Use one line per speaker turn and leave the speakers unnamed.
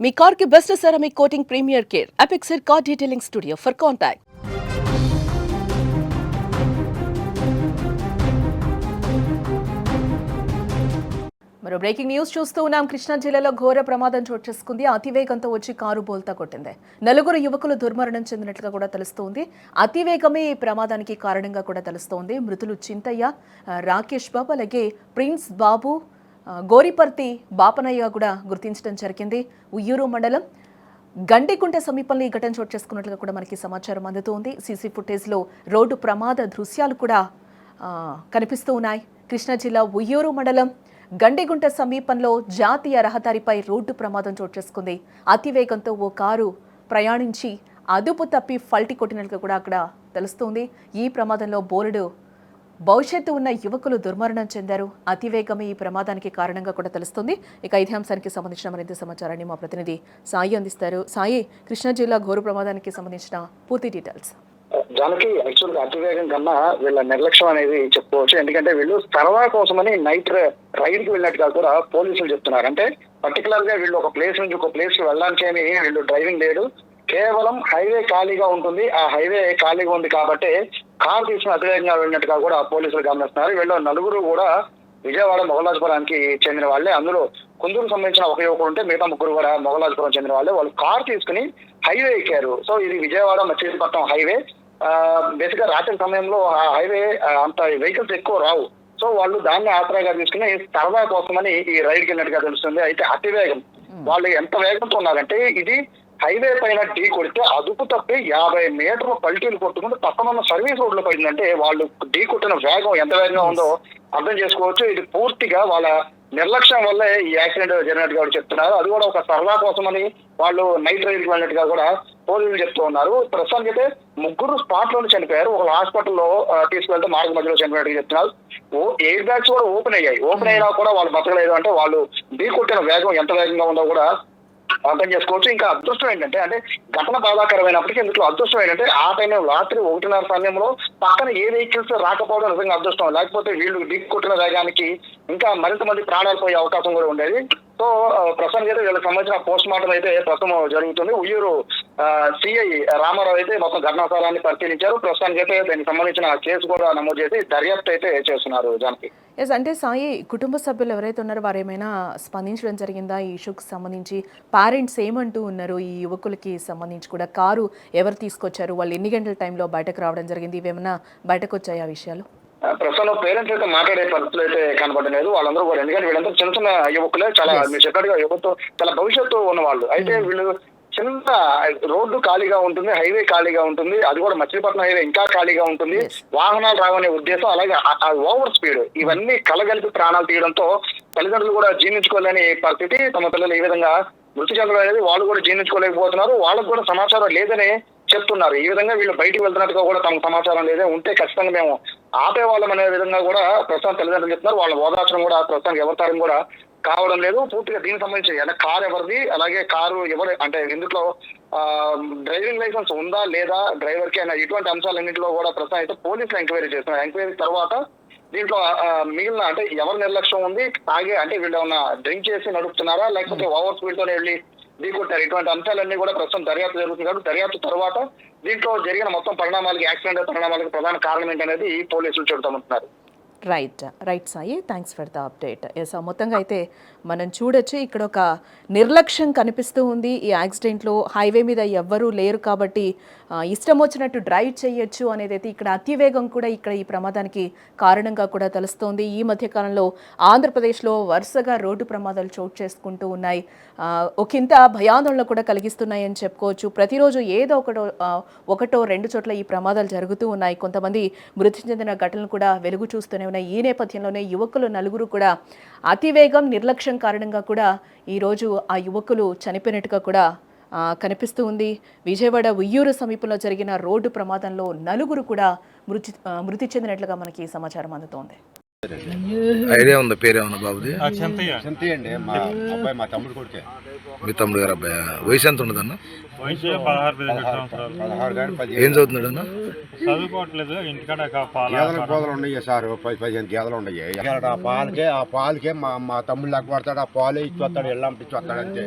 మీ కార్కి best ceramic coating premier care. Apexer car detailing studio for contact మరో breaking news చూస్తూ ఉన్నాం. కృష్ణా జిల్లాలో ఘోర ప్రమాదం చోటు చేసుకుంది. అతివేగంతో వచ్చి కారు బోల్తా కొట్టింది. నలుగురు యువకులు దుర్మరణం చెందినట్లుగా కూడా తెలుస్తోంది. అతివేగమే ఈ ప్రమాదానికి కారణంగా కూడా తెలుస్తోంది. మృతులు చింతయ్య రాకేష్ బాబు అలాగే ప్రిన్స్ బాబు గోరిపర్తి బాపనయ్య కూడా గుర్తించడం జరిగింది. ఉయ్యూరు మండలం గండికుంట సమీపంలో ఈ ఘటన చోటు చేసుకున్నట్లుగా కూడా మనకి సమాచారం అందుతోంది. సీసీ ఫుటేజ్లో రోడ్డు ప్రమాద దృశ్యాలు కూడా కనిపిస్తూ ఉన్నాయి. కృష్ణా జిల్లా ఉయ్యూరు మండలం గండిగుంట సమీపంలో జాతీయ రహదారిపై రోడ్డు ప్రమాదం చోటు చేసుకుంది. అతివేగంతో ఓ కారు ప్రయాణించి అదుపు తప్పి ఫల్టి కొట్టినట్లు కూడా అక్కడ తెలుస్తోంది. ఈ ప్రమాదంలో బోలెడు భవిష్యత్తు ఉన్న యువకులు దుర్మరణం చెందారు. అతివేగమే ఈ ప్రమాదానికి కారణంగా కూడా తెలుస్తుంది. ఇక ఇదే అంశానికి సంబంధించిన మరింత సమాచారాన్ని మా ప్రతినిధి సాయి అందిస్తారు. సాయి కృష్ణా జిల్లా ఘోర ప్రమాదానికి సంబంధించిన పూర్తి డీటెయిల్స్.
జానకి యాక్చువల్గా అతివేగం కన్నా వీళ్ళ నిర్లక్ష్యం అనేది చెప్పుకోవచ్చు. ఎందుకంటే వీళ్ళు సరదా కోసమని నైట్ రైడ్కి వెళ్ళినట్టుగా కూడా పోలీసులు చెప్తున్నారు. అంటే పర్టికులర్గా వీళ్ళు ఒక ప్లేస్ నుంచి ఒక ప్లేస్కి వెళ్ళడానికి అని వీళ్ళు డ్రైవింగ్ లేడు కేవలం హైవే ఖాళీగా ఉంటుంది. ఆ హైవే ఖాళీగా ఉంది కాబట్టి కార్ తీసుకుని అతివేగంగా వెళ్ళినట్టుగా కూడా పోలీసులు గమనిస్తున్నారు. వీళ్ళు నలుగురు కూడా విజయవాడ మొగలాజపురానికి చెందిన వాళ్ళే. అందులో కుందూరు సంబంధించిన ఒక యువకుడు ఉంటే మిగతా ముగ్గురు కూడా మొగలాజపురం చెందిన వాళ్ళే. వాళ్ళు కార్ తీసుకుని హైవే ఎక్కారు. సో ఇది విజయవాడ మచిలీపట్నం హైవే. బేసిక్గా రాత్రి సమయంలో ఆ హైవే అంత వెహికల్స్ ఎక్కువ రావు. సో వాళ్ళు దాన్ని ఆసరాగా తీసుకుని సరదా కోసమని ఈ రైడ్కి వెళ్ళినట్టుగా తెలుస్తుంది. అయితే అతివేగం. వాళ్ళు ఎంత వేగంతో ఉన్నారంటే ఇది హైవే పైన ఢీ కొడితే అదుపు తప్పి యాభై మీటర్ల పల్టీలు కొట్టుకుంటూ పక్కన ఉన్న సర్వీస్ రోడ్లో పడిందంటే వాళ్ళు ఢీ కొట్టిన వేగం ఎంత వేగంగా ఉందో అర్థం చేసుకోవచ్చు. ఇది పూర్తిగా వాళ్ళ నిర్లక్ష్యం వల్లే ఈ యాక్సిడెంట్ జరిగినట్టుగా చెప్తున్నారు. అది కూడా ఒక సరదా కోసమని వాళ్ళు నైట్ రైడ్ వెళ్ళినట్టుగా కూడా పోలీసులు చెప్తూ ఉన్నారు. ప్రస్తుతానికి అయితే ముగ్గురు స్పాట్లోనే చనిపోయారు. ఒక హాస్పిటల్లో తీసుకువెళ్తే మార్గ మధ్యలో చనిపోయినట్టుగా చెప్తున్నారు. ఓ ఎయిర్ బ్యాగ్స్ కూడా ఓపెన్ అయ్యాయి. ఓపెన్ అయినా కూడా వాళ్ళు బతకలేదు అంటే వాళ్ళు ఢీ కొట్టిన వేగం ఎంత వేగంగా ఉందో కూడా అర్థం చేసుకోవచ్చు. ఇంకా అదృష్టం ఏంటంటే అంటే ఘటన బాధాకరమైనప్పటికీ ఇందులో అదృష్టం ఏంటంటే ఆ టైంలో రాత్రి ఒకటిన్నర సమయంలో పక్కన ఏ వెహికల్స్ రాకపోవడం నిజంగా అదృష్టం. లేకపోతే వీళ్ళు ఢీ కొట్టిన వేగానికి ఇంకా మరింత మంది ప్రాణాలు పోయే అవకాశం కూడా ఉండేది. సో ప్రస్తుతానికి అయితే వీళ్ళకి సంబంధించిన పోస్ట్ మార్టం అయితే ప్రస్తుతం జరుగుతుంది. ఉయ్యూరు సిఐ రామారావు అయితే మొత్తం ఘటనాస్థలాన్ని పరిశీలించారు. ప్రస్తుతానికి అయితే దానికి సంబంధించిన కేసు కూడా నమోదు చేసి దర్యాప్తు అయితే చేస్తున్నారు జానకి
ఎస్ అంటే సాయి కుటుంబ సభ్యులు ఎవరైతే ఉన్నారో వారు ఏమైనా స్పందించడం జరిగిందా? ఈ ఇష్యూకి సంబంధించి పేరెంట్స్ ఏమంటూ ఉన్నారు? ఈ యువకులకి సంబంధించి కూడా కారు ఎవరు తీసుకొచ్చారు? వాళ్ళు ఎన్ని గంటల టైంలో బయటకు రావడం జరిగింది? ఇవేమైనా బయటకు వచ్చాయి ఆ విషయాలు?
ప్రస్తుతం పేరెంట్స్ అయితే మాట్లాడే పరిస్థితులు అయితే కనబడలేదు వాళ్ళందరూ కూడా. ఎందుకంటే వీళ్ళంతా చిన్న చిన్న యువకులే చాలా మీరు చెప్పినట్టుగా యువత చాలా భవిష్యత్తు ఉన్న వాళ్ళు. అయితే వీళ్ళు చిన్న రోడ్డు ఖాళీగా ఉంటుంది హైవే ఖాళీగా ఉంటుంది అది కూడా మచిలీపట్నం హైవే ఇంకా ఖాళీగా ఉంటుంది. వాహనాలు రావనే ఉద్దేశం అలాగే ఓవర్ స్పీడ్. ఇవన్నీ కలగలిపి ప్రాణాలు తీయడంతో తల్లిదండ్రులు కూడా జీర్ణించుకోలేని పరిస్థితి. తమ పిల్లలు ఈ విధంగా మృతి చెందడం అనేది వాళ్ళు కూడా జీర్ణించుకోలేకపోతున్నారు. వాళ్ళకు కూడా సమాచారం లేదని చెప్తున్నారు. ఈ విధంగా వీళ్ళు బయటికి వెళ్తున్నట్టుగా కూడా తమకు సమాచారం లేదే. ఉంటే ఖచ్చితంగా మేము ఆపే వాళ్ళం అనే విధంగా కూడా ప్రస్తుతం తల్లిదండ్రులు చెప్తున్నారు. వాళ్ళ ఓదార్చడం కూడా ప్రస్తుతానికి ఎవరితారం కూడా కావడం లేదు. పూర్తిగా దీనికి సంబంధించి అంటే కారు ఎవరిది? అలాగే కారు ఎవరు? అంటే ఇందులో డ్రైవింగ్ లైసెన్స్ ఉందా లేదా? డ్రైవర్కి అనే ఇటువంటి అంశాలన్నింటిలో కూడా ప్రస్తుతం అయితే పోలీసులు ఎంక్వైరీ చేస్తున్నారు. ఎంక్వైరీ తర్వాత దీంట్లో మిగిలిన అంటే ఎవరి నిర్లక్ష్యం ఉంది? తాగే అంటే వీళ్ళు ఏమన్నా డ్రింక్ చేసి నడుపుతున్నారా? లేకపోతే ఓవర్ స్పీడ్ తోనే వెళ్ళి ఢీకొట్టారు. ఇటువంటి అంశాలన్నీ కూడా ప్రస్తుతం దర్యాప్తు జరుగుతుంది కాబట్టి దర్యాప్తు తర్వాత దీంట్లో జరిగిన మొత్తం పరిణామాలకి యాక్సిడెంట్ పరిణామాలకు ప్రధాన కారణం ఏంటనేది పోలీసులు చెబుతామంటున్నారు.
Right right Sai thanks for the update yes మొత్తంగా అయితే మనం చూడొచ్చు ఇక్కడ ఒక నిర్లక్ష్యం కనిపిస్తూ ఉంది. ఈ యాక్సిడెంట్లో హైవే మీద ఎవ్వరూ లేరు కాబట్టి ఇష్టం వచ్చినట్టు డ్రైవ్ చేయొచ్చు అనేది అయితే ఇక్కడ అతివేగం కూడా ఇక్కడ ఈ ప్రమాదానికి కారణంగా కూడా తెలుస్తోంది. ఈ మధ్యకాలంలో ఆంధ్రప్రదేశ్లో వరుసగా రోడ్డు ప్రమాదాలు చోటు చేసుకుంటూ ఉన్నాయి. ఒకంత భయాందోళన కూడా కలిగిస్తున్నాయి అని చెప్పుకోవచ్చు. ప్రతిరోజు ఏదో ఒకటో ఒకటో రెండు చోట్ల ఈ ప్రమాదాలు జరుగుతూ ఉన్నాయి. కొంతమంది మృతి చెందిన ఘటనలు కూడా వెలుగు చూస్తూనే ఉన్నాయి. ఈ నేపథ్యంలోనే యువకులు నలుగురు కూడా అతివేగం నిర్లక్ష్యం కారణంగా కూడా ఈరోజు ఆ యువకులు చనిపోయినట్టుగా కూడా కనిపిస్తూ ఉంది. విజయవాడ ఉయ్యూరు సమీపంలో జరిగిన రోడ్డు ప్రమాదంలో నలుగురు కూడా మృతి మృతి చెందినట్లుగా మనకి సమాచారం అందుతోంది.
ఐడియా ఉందా? పేరేమన్నా బాబుది?
చింతయండి మా అబ్బాయి మా తమ్ముడు కొడుకే.
మీ తమ్ముడు గారు అబ్బాయి? వయసు ఎంత
కానీ పది
ఏం చదువుతున్నాడు అన్న
చదువుకోవట్లేదు. ఇంటికాడ
గేదెల పోదలు ఉన్నాయి సార్? పది పదిహేను గేదెలు ఉన్నాయి? ఆ పాలకే ఆ పాలకే మా మా తమ్ముడు లెక్క పడతాడు ఆ పాలు ఇచ్చి వస్తాడు ఎల్లం ఇచ్చి వస్తాడు అంతే.